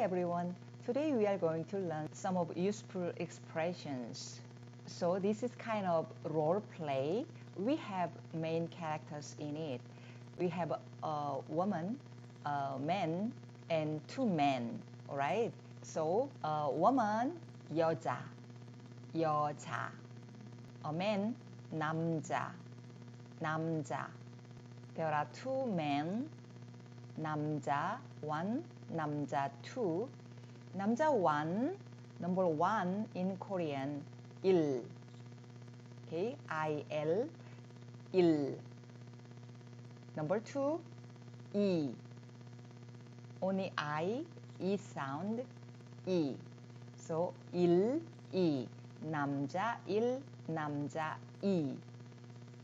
everyone. Today we are going to learn some of useful expressions. So this is kind of role play. We have main characters in it. We have a woman, a man, and two men. Alright. So a woman 여자, 여자. A man 남자, 남자. There are two men. 남자 one, 남자 two. 남자 one, number one in Korean, 일. Okay, I L, 일. Number two, 이. Only I, E sound, 이. So 일, 이. 남자 일, 남자 이.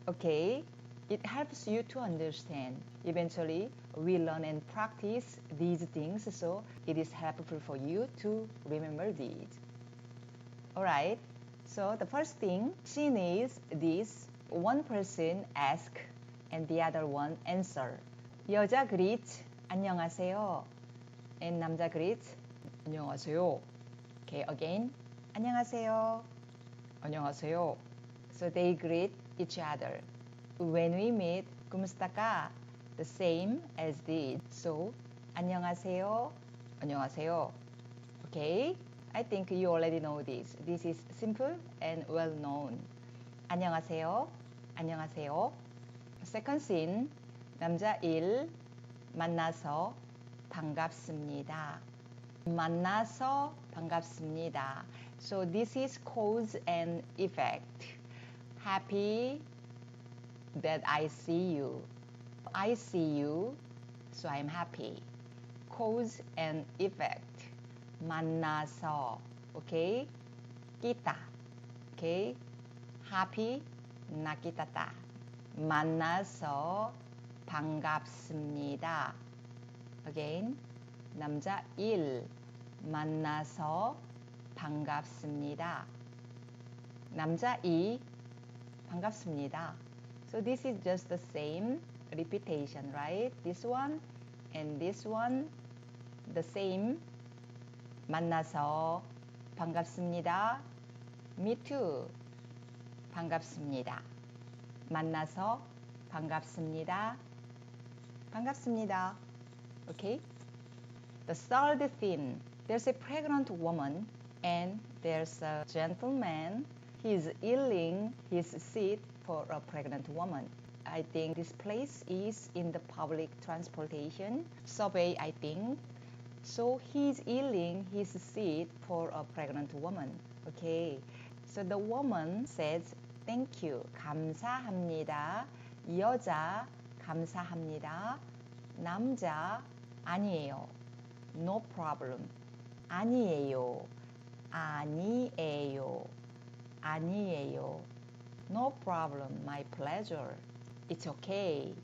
Okay, it helps you to understand. Eventually, we learn and practice these things, so it is helpful for you to remember these. Alright, so the first thing, scene is this. One person ask and the other one answer. 여자 greet, 안녕하세요. And 남자 greet, 안녕하세요. Okay, again, 안녕하세요. 안녕하세요. So they greet each other. When we meet, ¿cómo está acá? The same as this. So, 안녕하세요. 안녕하세요. Okay? I think you already know this. This is simple and well known. 안녕하세요. 안녕하세요. Second scene. 남자 1 만나서 반갑습니다. 만나서 반갑습니다. So this is cause and effect. Happy that I see you. I see you, so I'm happy. Cause and effect. 만나서, okay? Kita, okay? Happy, nakitata. 만나서 반갑습니다. Again, 남자 1. 만나서 반갑습니다. 남자 2. 반갑습니다. So this is just the same repetition, right? This one and this one the same. 만나서 반갑습니다. Me too. 반갑습니다. 만나서 반갑습니다. 반갑습니다. Okay? The third theme. There's a pregnant woman and there's a gentleman. He's healing his seat for a pregnant woman. I think this place is in the public transportation subway, I think. So he's healing his seat for a pregnant woman. Okay. So the woman says, Thank you. 감사합니다. 여자, 감사합니다. 남자, 아니에요. No problem. 아니에요. 아니에요. 아니에요. No problem. My pleasure. It's okay.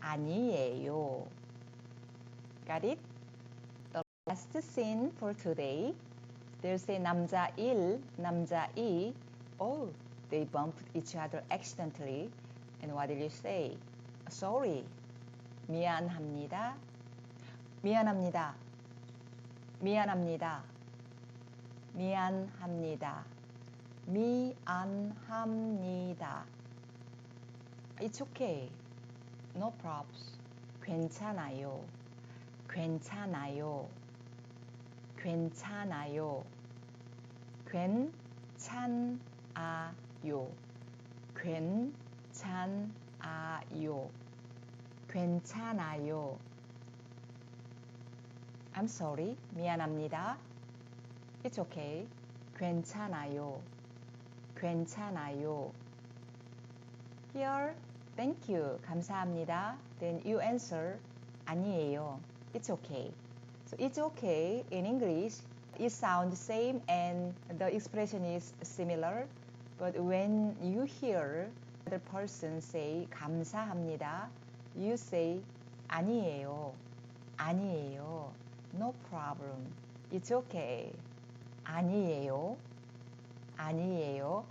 아니에요. Got it? The last scene for today. There's a 남자 1, 남자 2. Oh, they bumped each other accidentally. And what did you say? Sorry. 미안합니다. 미안합니다. 미안합니다. 미안합니다. 미안합니다. It's okay. No problems. 괜찮아요. 괜찮아요. 괜찮아요. 괜찮아요. 괜찮아요. 괜찮아요. I'm sorry. 미안합니다. It's okay. 괜찮아요. 괜찮아요. Here, thank you. 감사합니다. Then you answer 아니에요. It's okay. So it's okay in English. It sounds same and the expression is similar. But when you hear the person say 감사합니다, you say 아니에요. 아니에요. No problem. It's okay. 아니에요. 아니에요.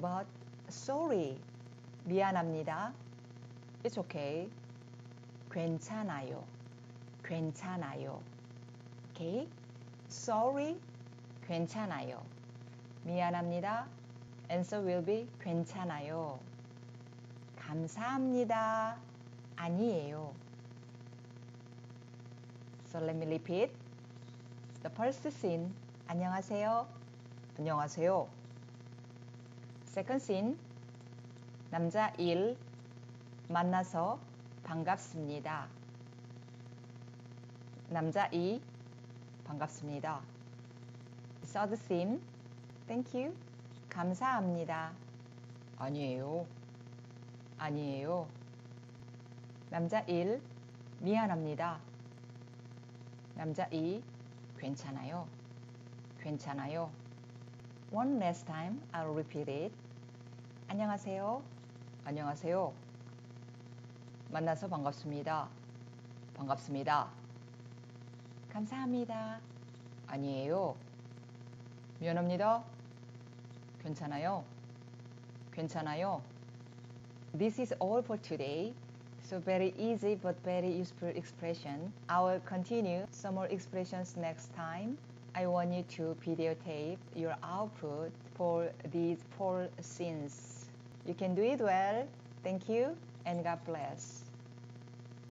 But sorry. 미안합니다. It's okay. 괜찮아요. 괜찮아요. okay. Sorry, 괜찮아요. 미안합니다. Answer will be 괜찮아요. 감사합니다. 아니에요. So let me repeat. The first scene. 안녕하세요. 안녕하세요. Second scene. 남자 1. 만나서 반갑습니다. 남자 2. 반갑습니다. Third scene. Thank you. 감사합니다. 아니에요. 아니에요. 남자 1. 미안합니다. 남자 2. 괜찮아요. 괜찮아요. One last time, I'll repeat it. 안녕하세요. 안녕하세요. 만나서 반갑습니다. 반갑습니다. 감사합니다. 아니에요. 미안합니다. 괜찮아요. 괜찮아요. This is all for today. So very easy but very useful expression. I will continue some more expressions next time. I want you to videotape your output for these four scenes. You can do it well. Thank you and God bless.